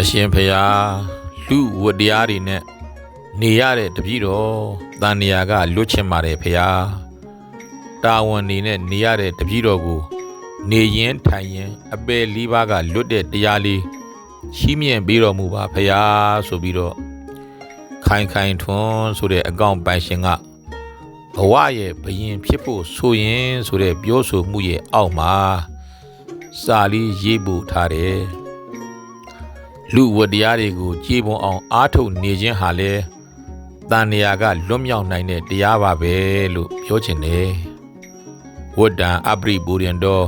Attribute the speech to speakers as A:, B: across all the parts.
A: အရှင်ဖရာလူဝတ္တရားတွေနဲ့နေရတဲ့တပည့်တော်တန်နေရာကလွတ်ချင်ပါတယ်ဖရာတာဝန်နေနဲ့နေရတဲ့တပည့်တော်ကို နေရင်ထိုင်ရင်အပယ်လေးပါးကလွတ်တဲ့တရားလေးချီးမြှင့်ပေးတော်မူပါဖရာဆိုပြီးတော့ခိုင်ခိုင်ထွန်းဆိုတဲ့အကောင့်ပိုင်ရှင်ကဘဝရဲ့ဘယင်ဖြစ်ဖို့ဆိုရင်ဆိုတဲ့ပြောဆိုမှုရဲ့အောက်မှာစာလေးရေးပို့ထားတယ် လူဝတ္တရားတွေကိုကြည်ပွန်အောင်အားထုတ်နေခြင်းဟာလေတန်နေရာကလွတ်မြောက်နိုင်တဲ့တရားပါပဲလို့ပြောချင်တယ်ဝတ္တံအပရိပူရင်တော်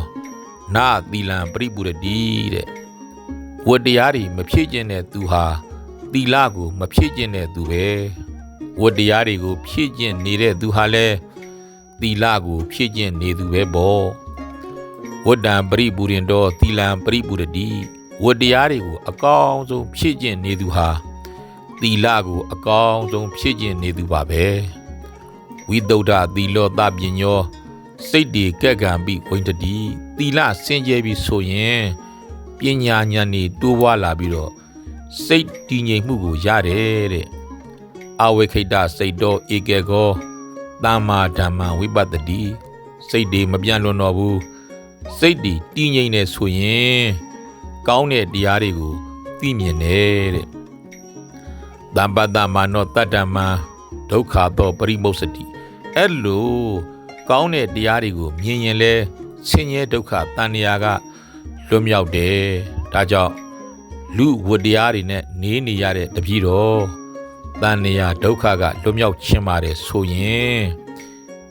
A: နာသီလံပရိပူရတိတဲ့ဝတ္တရားတွေမဖြည့်ကျင့်တဲ့သူဟာသီလကိုမဖြည့်ကျင့်တဲ့သူပဲဝတ္တရားတွေကိုဖြည့်ကျင့်နေတဲ့သူဟာလည်းသီလကိုဖြည့်ကျင့်နေသူပဲပေါ့ဝတ္တံပရိပူရင်တော်သီလံပရိပူရတိ ဝတ္တရားတွေကိုအကောင်းဆုံးဖြည့်ကျင့်နေသူဟာသီလကိုအကောင်းဆုံးဖြည့်ကျင့်နေသူပါပဲဝိသုဒ္ဓသီလောတပညောစိတ်တွေကက်ကံပြီးဝိတ္တတိသီလစင်ကြယ်ပြီးဆိုရင်ပညာဉာဏ်นี่တိုးပွားလာပြီးတော့စိတ်တည်ငြိမ်မှုကိုရတယ်တဲ့အဝိခိတစိတ်တော်ဧကေကောသမ္မာဓမ္မဝိပတ္တိစိတ်တွေမပြန့်လွန်တော့ဘူးစိတ်တွေတည်ငြိမ်နေဆိုရင် ကောင်းတဲ့တရားတွေကိုသိမြင်တယ်တဲ့။တမ္ပတ္တမာနောတတ္တမံဒုက္ခသောပရိမုစတိအဲ့လိုကောင်းတဲ့တရားတွေကိုမြင်ရင်လဲဆင်းရဲဒုက္ခတန်ရာကလွတ်မြောက်တယ်။ဒါကြောင့်လူဝတ္တရားတွေနဲ့နေနေရတဲ့တပည့်တော်တန်ရာဒုက္ခကလွတ်မြောက်ခြင်းပါတယ်ဆိုရင်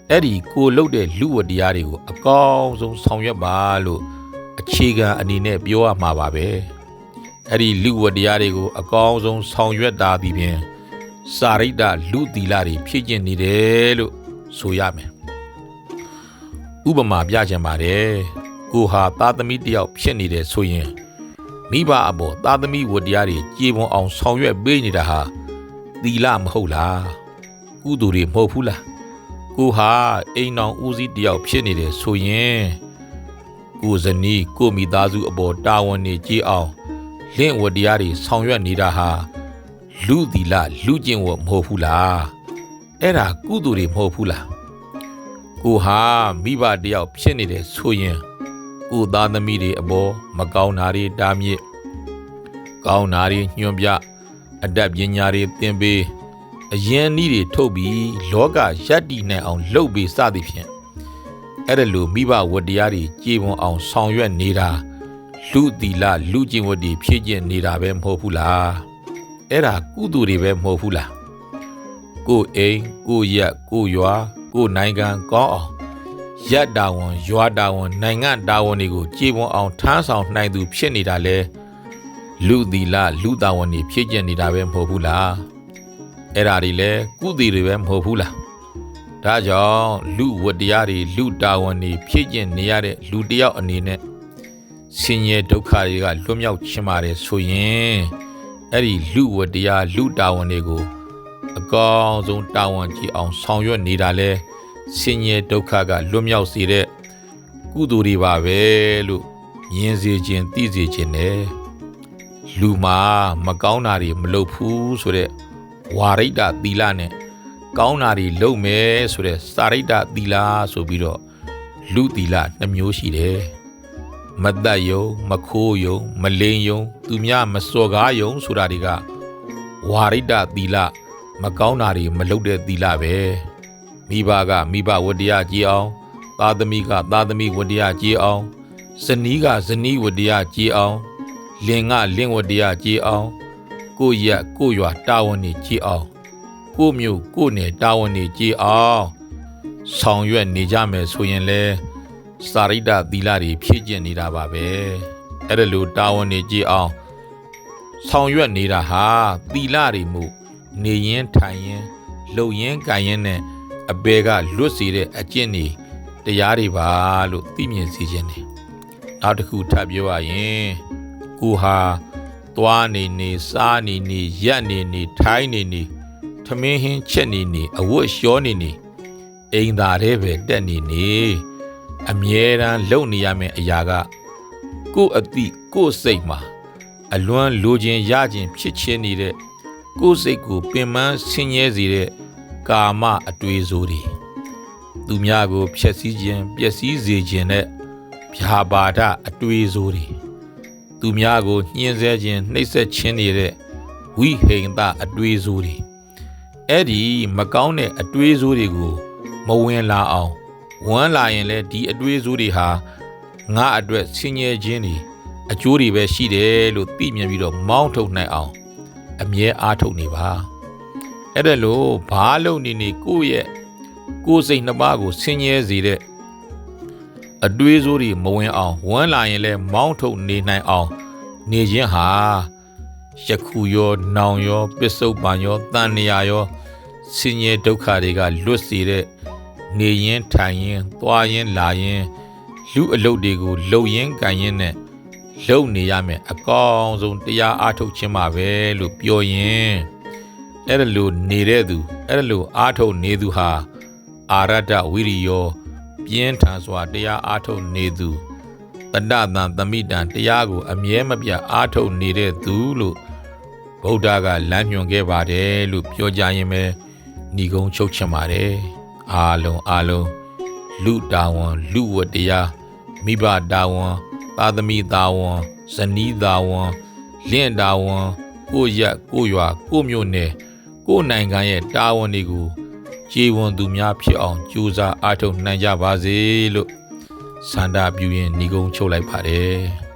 A: အဲ့ဒီကိုလုတ်တဲ့လူဝတ္တရားတွေကိုအကောင်းဆုံးဆောင်ရွက်ပါလို့ အခြေခံအနေနဲ့ပြောရမှာပါပဲအဲ့ဒီလူဝတ္တရားတွေကိုအကောင်းဆုံးဆောင်ရွက်တာဒီဖြင့်စာရိတ္တလူသီလတွေဖြည့်ကျင့်နေတယ်လို့ဆိုရမယ်ဥပမာပြချင်ပါတယ်ကိုဟာသားသမီးတယောက်ဖြစ်နေတယ်ဆိုရင်မိဘအပေါ်သားသမီးဝတ္တရားတွေကြေပွန်အောင်ဆောင်ရွက်ပေးနေတာဟာသီလမဟုတ်လားကုသိုလ်တွေမဟုတ်ဘူးလားကိုဟာအိမ်တော်ဦးစီးတယောက်ဖြစ်နေတယ်ဆိုရင် ကိုဇနီးကိုမိသားစုအပေါ်တာဝန်နေကြည့်အောင်လင့်ဝတ္တရားတွေဆောင်ရွက်နေတာဟာလူသီလလူကျင့်ဝတ်မဟုတ်ဘူးလားအဲ့ဒါကုသိုလ်တွေမဟုတ်ဘူးလားကိုဟာမိဘတယောက်ဖြစ်နေတယ်ဆိုရင်ကိုသားသမီးတွေအပေါ်မကောင်းတာတွေတားမြစ်ကောင်းတာတွေညွှန်ပြအတတ်ပညာတွေသင်ပေးအရင်နည်းတွေထုတ်ပြီးလောကရပ်တည်နိုင်အောင်လှုပ်ပေးစသည်ဖြင့် အဲ့ဒါလိုမိဘဝတ္တရားတွေကြေပွန်အောင်ဆောင်ရွက်နေတာလူသီလလူကျင့်ဝတ်တွေဖြည့်ကျင့်နေတာပဲမဟုတ်ဘူးလားအဲ့ဒါကုသိုလ်တွေပဲမဟုတ်ဘူးလားကိုယ်အိမ်ကိုယ့်ရက်ကိုယ့်ရွာကိုယ်နိုင်ငံကောင်းအောင်ရက်တာဝန်ရွာတာဝန်နိုင်ငံတာဝန်တွေကိုကြေပွန်အောင်ထမ်းဆောင်နိုင်သူဖြစ်နေတာလဲလူသီလလူတာဝန်တွေဖြည့်ကျင့်နေတာပဲမဟုတ်ဘူးလားအဲ့ဒါတွေလဲကုသိုလ်တွေပဲမဟုတ်ဘူးလား ဒါကြောင့်လူဝတ္တရားတွေလူတာဝန်တွေဖြည့်ကျင့်နေရတဲ့လူတစ်ယောက်အနေနဲ့ဆင်းရဲဒုက္ခတွေကလွတ်မြောက်ခြင်းပါတယ်ဆိုရင်အဲ့ဒီလူဝတ္တရားလူတာဝန်တွေကိုအကောင်းဆုံးတာဝန်ကြည့်အောင်ဆောင်ရွက်နေတာလဲဆင်းရဲဒုက္ခကလွတ်မြောက်စေတဲ့ကုသိုလ်တွေပါပဲလို့မြင်စေခြင်းသိစေခြင်းနဲ့လူမှာမကောင်းတာတွေမလုပ်ဘူးဆိုတဲ့ဝါရိတ္တသီလနဲ့ ကောင်းတာတွေလုပ်မယ်ဆိုတဲ့စာရိတ္တသီလဆိုပြီးတော့လူသီလနှမျိုးရှိတယ်မတတ်ယုံမခိုးယုံမလိန်ယုံသူများမစော်ကားယုံဆိုတာတွေကဝါရိတ္တသီလမကောင်းတာတွေမလုပ်တဲ့သီလပဲမိဘကမိဘဝတ္တရားကြည်အောင်သားသမီးကသားသမီးဝတ္တရားကြည်အောင်ဇနီးကဇနီးဝတ္တရားကြည်အောင်လင်ကလင်ဝတ္တရားကြည်အောင်ကိုယ့်ရက်ကိုယ့်ရွာတာဝန်တွေကြည်အောင် ကိုမျိုးကိုနယ်တာဝန်တွေကြည်အောင်ဆောင်ရွက်နေကြမယ်ဆိုရင်လဲစာရိတ္တသီလတွေဖြည့်ကျင့်နေတာပါပဲအဲ့ဒါလိုတာဝန်တွေကြည်အောင်ဆောင်ရွက်နေတာဟာသီလတွေမှုနေရင်ထိုင်ရင်လှုပ်ရင်ကန်ရင်နဲ့အပေကလွတ်စေတဲ့အကျင့်တွေတရားတွေပါလို့သိမြင်စေခြင်းတယ်နောက်တစ်ခုထပ်ပြောရရင်ကိုဟာသွားနေနေစားနေနေရက်နေနေထိုင်းနေနေ ထမင်းဟင်းချက်နေနေအဝတ်လျှောနေနေအိမ်သာတဲ့ပဲတက်နေနေအမြဲတမ်းလုံနေရမယ့်အရာကကိုယ့်အသည့်ကိုယ့်စိတ်မှာအလွမ်းလိုခြင်းရခြင်းဖြစ်ချင်းနေတဲ့ကိုယ်စိတ်ကိုပင်ပန်းဆင်းရဲစေတဲ့ကာမအတွေ့အကြုံတွေသူများကိုဖျက်ဆီးခြင်းပျက်စီးစေခြင်းနဲ့ဗျာပါဒအတွေ့အကြုံတွေသူများကိုညှင်းဆဲခြင်းနှိပ်စက်ခြင်းနေတဲ့ဝိဟိန္ဒအတွေ့အကြုံတွေ အဲ့ဒီမကောင်းတဲ့အတွေ့အကြုံတွေကိုမဝင်လာအောင်ဝမ်းလာရင်လည်းဒီအတွေ့အကြုံတွေဟာငါအတွက်ဆင်းရဲခြင်းတွေအကျိုးတွေပဲရှိတယ်လို့သိမြင်ပြီးတော့မောင်းထုတ်နိုင်အောင် အမြဲအားထုတ်နေပါအဲ့ဒါလို့ဘာလို့နေနေကိုယ့်ရဲ့ကိုယ်စိတ်နှစ်ပါးကိုဆင်းရဲစေတဲ့အတွေးစိုးတွေမဝင်အောင်ဝမ်းလာရင်လည်းမောင်းထုတ်နေနိုင်အောင် နေခြင်းဟာ ယခုရောနောင်ရောပစ္စုပန်ရောတန်နေရာရောဆင်းရဲဒုက္ခတွေကလွတ်စေတဲ့နေရင်ထိုင်ရင်သွားရင်လာရင်လူအလုပ်တွေကိုလှုပ်ရင်းကန်ရင်းနဲ့လုံနေရမယ်အကောင်းဆုံးတရားအားထုတ်ခြင်းပါပဲလို့ပြောရင်အဲ့ဒါလို့နေတဲ့သူအဲ့ဒါလို့အားထုတ်နေသူဟာအာရတဝိရိယောပြင်းထန်စွာတရားအားထုတ်နေသူတတ္တတံသမိတံတရားကို အမြဲမပြတ်အားထုတ်နေတဲ့သူလို့ ဗုဒ္ဓကလမ်းညွှန်ခဲ့ပါတယ်လို့ပြောကြရင်ပဲဏီကုံချုပ်ချင်ပါတယ်အားလုံးအားလုံးလူတာဝန်လူဝတ္တရားမိဘတာဝန်သာသမီတာဝန်ဇနီးတာဝန်လင့်တာဝန်ကိုယ့်ရက်ကိုယ့်ရွာကိုယ့်မြို့နယ်ကိုယ့်နိုင်ငံရဲ့တာဝန်တွေကိုခြေဝန်သူများဖြစ်အောင်ကြိုးစားအားထုတ်နိုင်ကြပါစေလို့စန္ဒပြုရင်ဏီကုံချုပ်လိုက်ပါတယ်